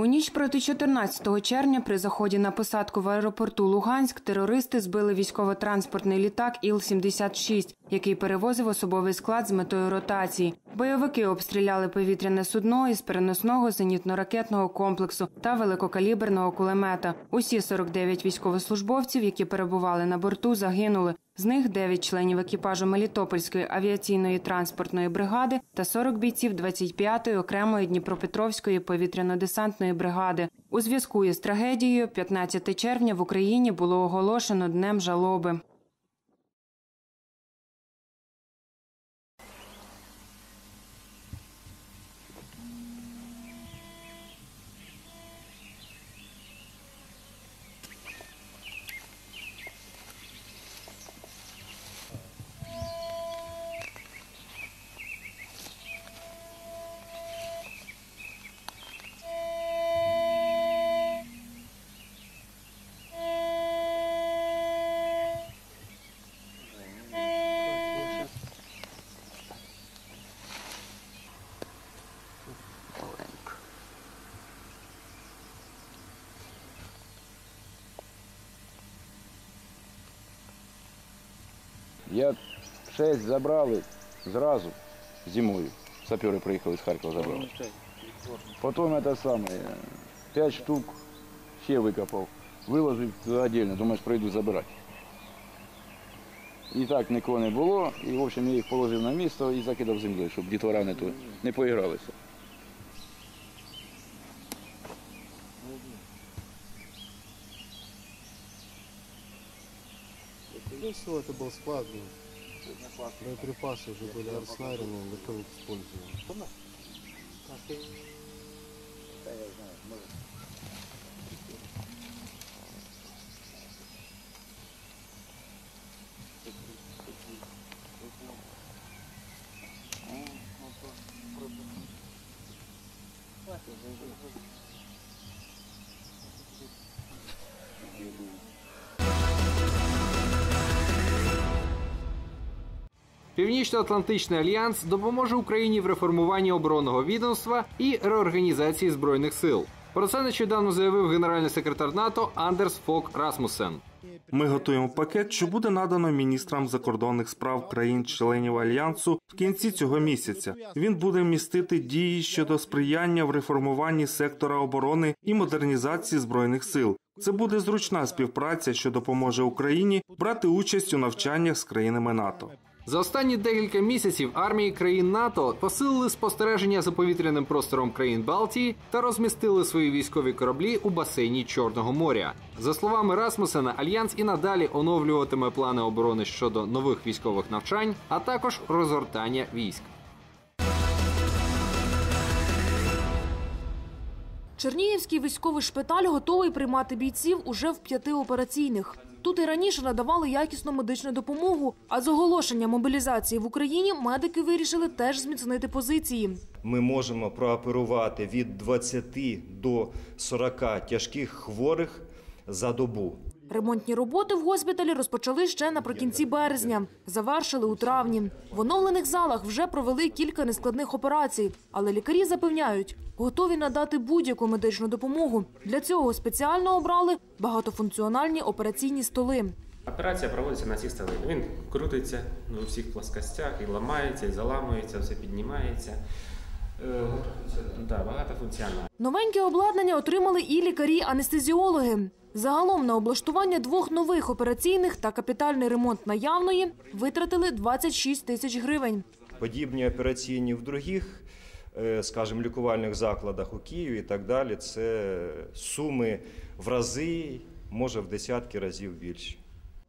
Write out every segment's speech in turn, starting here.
У ніч проти 14 червня при заході на посадку в аеропорту Луганськ терористи збили військово-транспортний літак Іл-76, який перевозив особовий склад з метою ротації. Бойовики обстріляли повітряне судно із переносного зенітно-ракетного комплексу та великокаліберного кулемета. Усі 49 військовослужбовців, які перебували на борту, загинули. З них 9 членів екіпажу Мелітопольської авіаційної транспортної бригади та 40 бійців 25-ї окремої Дніпропетровської повітряно-десантної бригади. У зв'язку із трагедією 15 червня в Україні було оголошено днем жалоби. Я шесть забрали зразу зимою. Сапери приїхали з Харкова забрали. Потім це саме, п'ять штук ще викопав. Виложив віддільно, думаєш, прийду забирати. І так нікого не було, і в общем я їх положив на місто і закидав землею, щоб дітвора не, не поігралися. Ну, все, это был склад. Ну. Был. Боеприпасы уже были арснарены, никто их использовал. Да, я знаю, может. Ну, Північно-Атлантичний альянс допоможе Україні в реформуванні оборонного відомства і реорганізації збройних сил. Про це нещодавно заявив генеральний секретар НАТО Андерс Фок Расмусен. Ми готуємо пакет, що буде надано міністрам закордонних справ країн-членів альянсу в кінці цього місяця. Він буде містити дії щодо сприяння в реформуванні сектора оборони і модернізації збройних сил. Це буде зручна співпраця, що допоможе Україні брати участь у навчаннях з країнами НАТО. За останні декілька місяців армії країн НАТО посилили спостереження за повітряним простором країн Балтії та розмістили свої військові кораблі у басейні Чорного моря. За словами Расмусена, альянс і надалі оновлюватиме плани оборони щодо нових військових навчань, а також розгортання військ. Чернігівський військовий шпиталь готовий приймати бійців уже в п'яти операційних. Тут і раніше надавали якісну медичну допомогу, а з оголошення мобілізації в Україні медики вирішили теж зміцнити позиції. Ми можемо прооперувати від 20 до 40 тяжких хворих за добу. Ремонтні роботи в госпіталі розпочали ще наприкінці березня, завершили у травні. В оновлених залах вже провели кілька нескладних операцій, але лікарі запевняють, готові надати будь-яку медичну допомогу. Для цього спеціально обрали багатофункціональні операційні столи. Операція проводиться на цій столі. Він крутиться у всіх плоскостях і ламається, і заламується, все піднімається. Е, да, багатофункціональний. Новеньке обладнання отримали і лікарі-анестезіологи. Загалом на облаштування двох нових операційних та капітальний ремонт наявної витратили 26 тисяч гривень. Подібні операційні в других, е, скажімо, лікувальних закладах у Києві і так далі. Це суми в рази, може в десятки разів більше.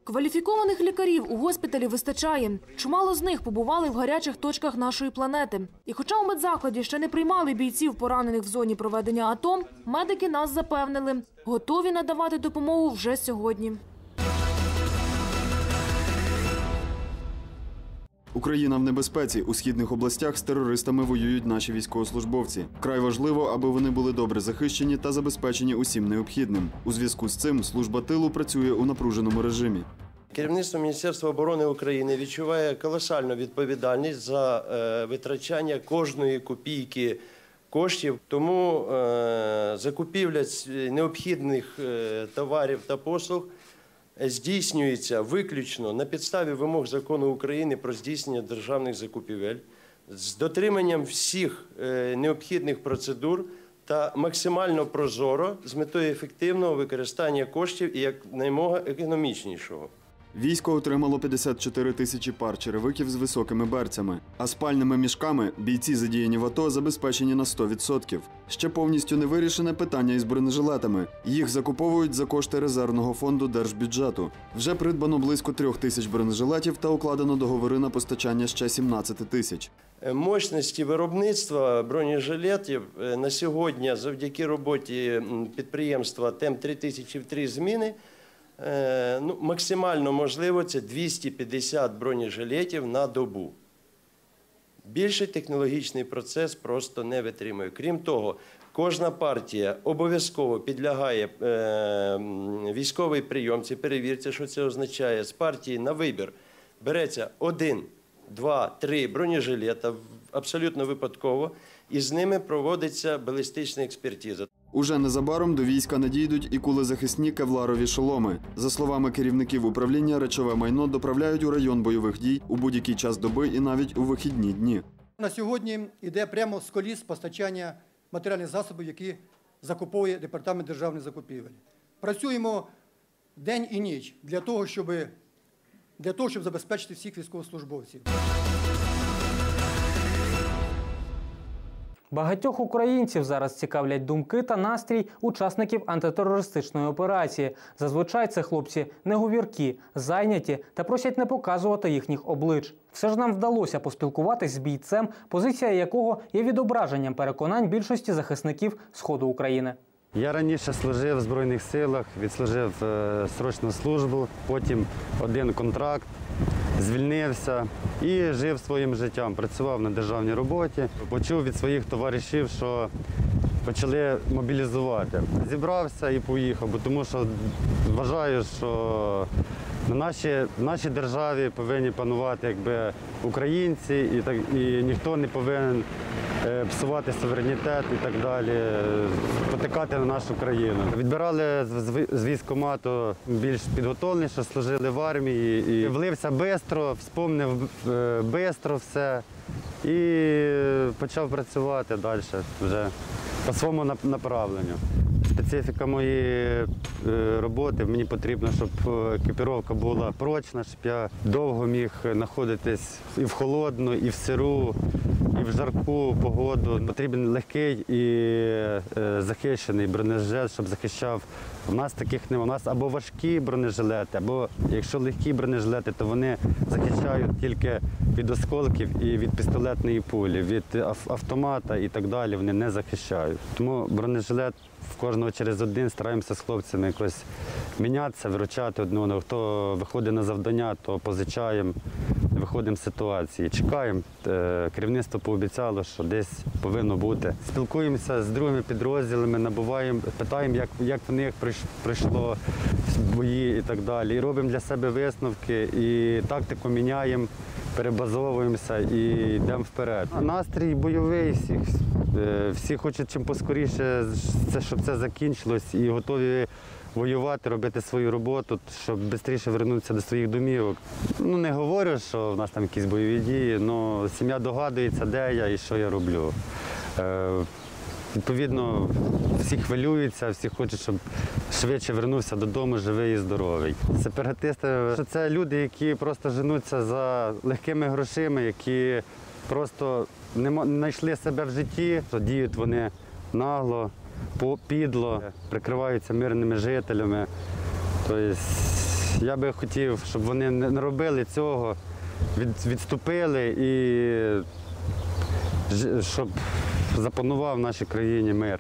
Кваліфікованих лікарів у госпіталі вистачає. Чимало з них побували в гарячих точках нашої планети. І хоча у медзакладі ще не приймали бійців, поранених в зоні проведення АТО, медики нас запевнили, готові надавати допомогу вже сьогодні. Україна в небезпеці. У східних областях з терористами воюють наші військовослужбовці. Вкрай важливо, аби вони були добре захищені та забезпечені усім необхідним. У зв'язку з цим служба тилу працює у напруженому режимі. Керівництво Міністерства оборони України відчуває колосальну відповідальність за е, витрачання кожної копійки коштів. Тому е, закупівля необхідних е, товарів та послуг здійснюється виключно на підставі вимог закону України про здійснення державних закупівель з дотриманням всіх е, необхідних процедур та максимально прозоро з метою ефективного використання коштів і як наймога економічнішого. Військо отримало 54 тисячі пар черевиків з високими берцями, а спальними мішками бійці задіяні в АТО забезпечені на 100%. Ще повністю не вирішене питання із бронежилетами. Їх закуповують за кошти резервного фонду держбюджету. Вже придбано близько трьох тисяч бронежилетів та укладено договори на постачання ще 17 тисяч. Е, Мощності виробництва бронежилетів е, на сьогодні, завдяки роботі підприємства ТЕМ 3003 зміни, ну, максимально можливо це 250 бронежилетів на добу. Більший технологічний процес просто не витримує. Крім того, кожна партія обов'язково підлягає е, військовій прийомці, перевірці, що це означає. З партії на вибір береться один, два, три бронежилета абсолютно випадково, і з ними проводиться балістична експертиза. Уже незабаром до війська надійдуть і кулезахисні кевларові шоломи. За словами керівників управління, речове майно доправляють у район бойових дій у будь-який час доби і навіть у вихідні дні. На сьогодні йде прямо з коліс постачання матеріальних засобів, які закуповує департамент державних закупівель. Працюємо день і ніч для того, щоб, для того, щоб забезпечити всіх військовослужбовців. Багатьох українців зараз цікавлять думки та настрій учасників антитерористичної операції. Зазвичай це хлопці неговіркі, зайняті та просять не показувати їхніх облич. Все ж нам вдалося поспілкуватись з бійцем, позиція якого є відображенням переконань більшості захисників сходу України. Я раніше служив в Збройних силах, відслужив е, срочну службу, потім один контракт, звільнився і жив своїм життям. Працював на державній роботі. Почув від своїх товаришів, що почали мобілізувати. Зібрався і поїхав, бо тому що вважаю, що на нашій, в нашій державі повинні панувати якби українці, і так і ніхто не повинен е, псувати суверенітет і так далі, е, потикати на нашу країну. Відбирали з- військкомату більш підготовленіше, служили в армії і влився швидко, вспомнив швидко все і почав працювати далі вже по своєму направленню. Специфіка моєї е, роботи. Мені потрібно, щоб е, екіпіровка була прочна, щоб я довго міг знаходитись і в холодну, і в сиру, і в жарку погоду. Потрібен легкий і е, захищений бронежилет, щоб захищав. У нас таких немає. У нас або важкі бронежилети, або якщо легкі бронежилети, то вони захищають тільки від осколків і від пістолетної пулі, від автомата і так далі. Вони не захищають. Тому бронежилет в кожного через один стараємося з хлопцями якось мінятися, виручати одного. Хто виходить на завдання, то позичаємо, виходимо з ситуації. Чекаємо. Е, Керівництво пообіцяло, що десь повинно бути. Спілкуємося з другими підрозділами, набуваємо, питаємо, як, як в них пройш- пройшло бої і так далі. І робимо для себе висновки, і тактику міняємо, перебазовуємося і йдемо вперед. Настрій бойовий всіх. Е, Всі хочуть чим поскоріше, щоб це закінчилось, і готові воювати, робити свою роботу, щоб швидше вернутися до своїх домівок. Ну не говорю, що в нас там якісь бойові дії, але сім'я догадується, де я і що я роблю. Е, Відповідно, всі хвилюються, всі хочуть, щоб швидше вернувся додому живий і здоровий. Сепаратисти це люди, які просто женуться за легкими грошима, які просто не знайшли себе в житті. То Діють вони нагло, підло, прикриваються мирними жителями. Тобто я би хотів, щоб вони не робили цього, відступили і щоб запанував в нашій країні мир.